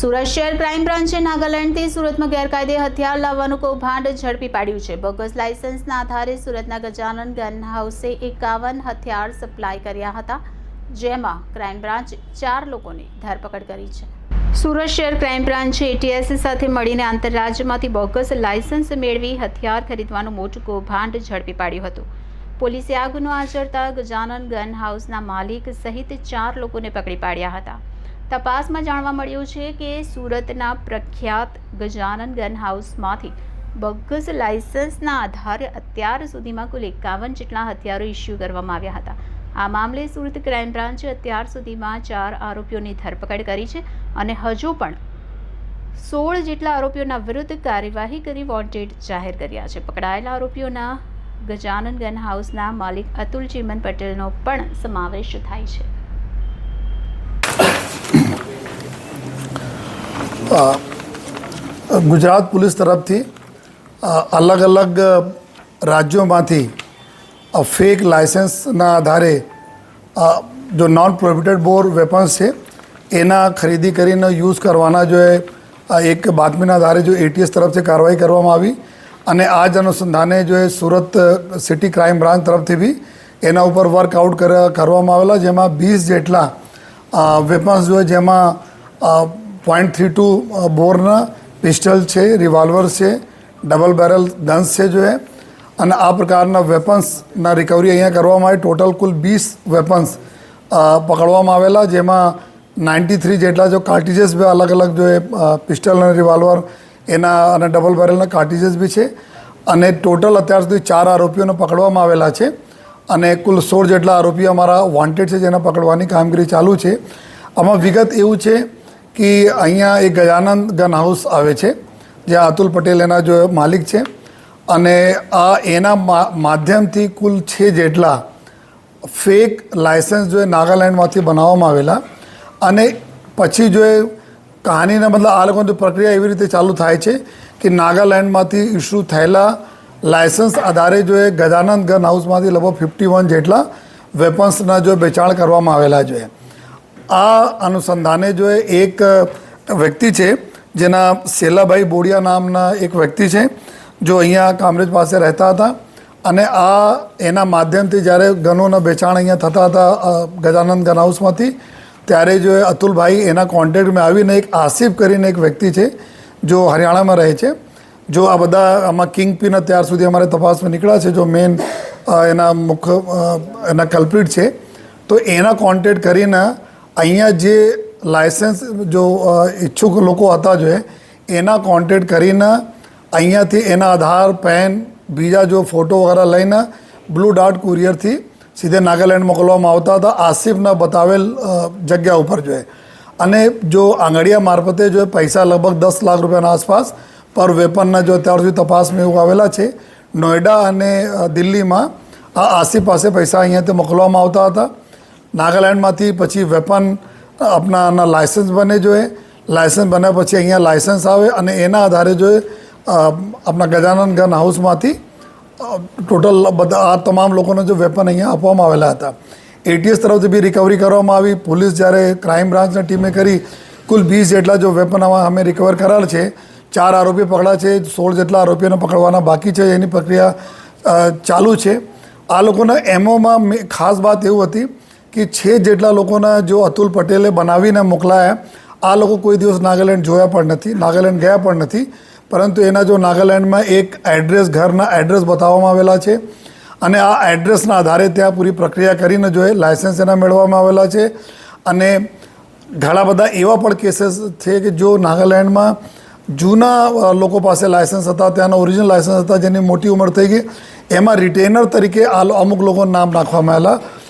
સુરત શહેર ક્રાઇમ બ્રાન્ચે નાગાલેન્ડથી સુરતમાં ગેરકાયદે હથિયાર લાવવાનું કૌભાંડ ઝડપી પાડ્યું છે. બોગસ લાયસન્સના આધારે સુરતના ગજાનન ગન હાઉસે એકાવન હથિયાર સપ્લાય કર્યા હતા, જેમાં ક્રાઇમ બ્રાન્ચે ચાર લોકોની ધરપકડ કરી છે. સુરત શહેર ક્રાઇમ બ્રાન્ચે એટીએસ સાથે મળીને આંતરરાજ્યમાંથી બોગસ લાયસન્સ મેળવી હથિયાર ખરીદવાનું મોટું કૌભાંડ ઝડપી પાડ્યું હતું. પોલીસે આ ગુનો આચરતા ગજાનન ગન હાઉસના માલિક સહિત ચાર લોકોને પકડી પાડ્યા હતા. તપાસમાં જાણવા મળ્યું છે કે સુરતના પ્રખ્યાત ગજાનન ગન હાઉસમાંથી બગસ લાયસન્સના આધારે અત્યાર સુધીમાં કુલ એકાવન જેટલા હથિયારો ઇસ્યુ કરવામાં આવ્યા હતા. આ મામલે સુરત ક્રાઇમ બ્રાન્ચે અત્યાર સુધીમાં ચાર આરોપીઓની ધરપકડ કરી છે અને હજુ પણ સોળ જેટલા આરોપીઓના વિરુદ્ધ કાર્યવાહી કરી વોન્ટેડ જાહેર કર્યા છે. પકડાયેલા આરોપીઓના ગજાનન ગન હાઉસના માલિક અતુલ ચીમન પટેલનો પણ સમાવેશ થાય છે. ગુજરાત પોલીસ તરફથી અલગ અલગ રાજ્યોમાંથી ફેક લાયસન્સના આધારે જો નોન પ્રોહિબિટેડ બોર વેપન્સ છે એના ખરીદી કરીને યુઝ કરવાના જો એ એક બાતમીના આધારે જો એટીએસ તરફથી કાર્યવાહી કરવામાં આવી અને આ જ અનુસંધાને જો એ સુરત સિટી ક્રાઇમ બ્રાન્ચ તરફથી બી એના ઉપર વર્કઆઉટ કરવામાં આવેલા જેમાં વીસ જેટલા વેપન્સ જો જેમાં પોઈન્ટ થ્રી ટુ બોરના પિસ્ટલ છે રિવોલ્વર છે ડબલ બેરલ ગન્સ છે જોઈએ અને આ પ્રકારના વેપન્સના રિકવરી અહીંયા કરવામાં આવી ટોટલ કુલ વીસ વેપન્સ પકડવામાં આવેલા, જેમાં નાઇન્ટી થ્રી જેટલા જો કાર્ટિજેસ બે અલગ અલગ જો એ પિસ્ટલ અને રિવોલ્વર એના અને ડબલ બેરલના કાર્ટિજેસ બી છે. અને ટોટલ અત્યાર સુધી ચાર આરોપીઓને પકડવામાં આવેલા છે. અને કુલ સોળ જેટલા આરોપીઓ અમારા વોન્ટેડ છે, જેને પકડવાની કામગીરી ચાલુ છે. આમાં વિગત એવું છે કે અહીંયા એ ગજાનંદ ગન હાઉસ આવે છે જે અતુલ પટેલ એના જો માલિક છે. અને આ એના માધ્યમથી કુલ છે જેટલા ફેક લાયસન્સ જો એ નાગાલેન્ડમાંથી બનાવવામાં આવેલા. અને પછી જો એ કહાનીને મતલબ આ લોકોની પ્રક્રિયા એવી રીતે ચાલુ થાય છે કે નાગાલેન્ડમાંથી ઇસ્યુ થયેલા લાયસન્સ આધારે જો એ ગજાનંદ ગન હાઉસમાંથી લગભગ ફિફ્ટી વન જેટલા વેપન્સના જો વેચાણ કરવામાં આવેલા જોઈએ આ અનુસંધાને જો એક વ્યક્તિ છે, જેના શેલાભાઈ બોડિયા નામના એક વ્યક્તિ છે, જો અહીંયા કામરેજ પાસે રહેતા હતા અને આ એના માધ્યમથી જ્યારે ગનોના વેચાણ અહીંયા થતા હતા ગજાનંદ ગન હાઉસમાંથી, ત્યારે જો અતુલભાઈ એના કોન્ટેક્ટમાં આવીને એક આસિફ કરીને એક વ્યક્તિ છે, જો હરિયાણામાં રહે છે, જો આ બધા આમાં કિંગ પિન અત્યાર સુધી અમારે તપાસમાં નીકળ્યા છે, જો મેન એના મુખ્ય એના કલ્પ્રિટ છે, તો એના કોન્ટેક્ટ કરીને અહીંયા જે લાયસન્સ જો ઈચ્છુક લોકો હતા જોએ એના કોન્ટેક્ટ કરીને અહીંયાથી એના આધાર પેન બીજા જો ફોટો વગેરે લઈને બ્લુ ડાર્ટ કુરિયરથી સીધે નાગાલેન્ડ મોકલવામાં આવતા હતા. આસિફના બતાવેલ જગ્યા ઉપર જોઈએ અને જો આંગળીયા મારફતે જો પૈસા લગભગ દસ લાખ રૂપિયાના આસપાસ પર વેપનના જો અત્યાર સુધી તપાસમાં એવું આવેલા છે નોઈડા અને દિલ્હીમાં આ આસિફ પાસે પૈસા અહીંયાથી મોકલવામાં આવતા હતા. નાગાલેન્ડમાંથી પછી વેપન આપણાના લાયસન્સ બને જોઈએ. લાયસન્સ બન્યા પછી અહીંયા લાયસન્સ આવે અને એના આધારે જો અ, આપણા ગજાનન ગન હાઉસમાંથી ટોટલ બધા આ તમામ લોકોને જો વેપન અહીંયા આપવામાં આવેલા હતા. એટીએસ તરફથી બી રિકવરી કરવામાં આવી. પોલીસ જ્યારે ક્રાઇમ બ્રાન્ચની ટીમે કરી કુલ વીસ જેટલા જો વેપન અમે રિકવર કરાર છે. ચાર આરોપી પકડા છે. સોળ જેટલા આરોપીઓને પકડવાના બાકી છે. એની પ્રક્રિયા ચાલુ છે. આ લોકોના એમઓમાં ખાસ વાત એવું હતી કે છે જેટલા લોકોના જો અતુલ પટેલે બનાવીને મોકલાયા, આ લોકો કોઈ દિવસ નાગાલેન્ડ જોયા પણ નથી, નાગાલેન્ડ ગયા પણ નથી. પરંતુ એના જો નાગાલેન્ડમાં એક એડ્રેસ, ઘરના એડ્રેસ બતાવવામાં આવેલા છે અને આ એડ્રેસના આધારે ત્યાં પૂરી પ્રક્રિયા કરીને જોઈએ લાયસન્સ એના મેળવવામાં આવેલા છે. અને ઘણા બધા એવા પણ કેસીસ છે કે જો નાગાલેન્ડમાં જૂના લોકો પાસે લાયસન્સ હતા, ત્યાંના ઓરિજિનલ લાયસન્સ હતા, જેની મોટી ઉંમર થઈ ગઈ, એમાં રિટેનર તરીકે આ અમુક લોકોના નામ નાખવામાં આવેલા.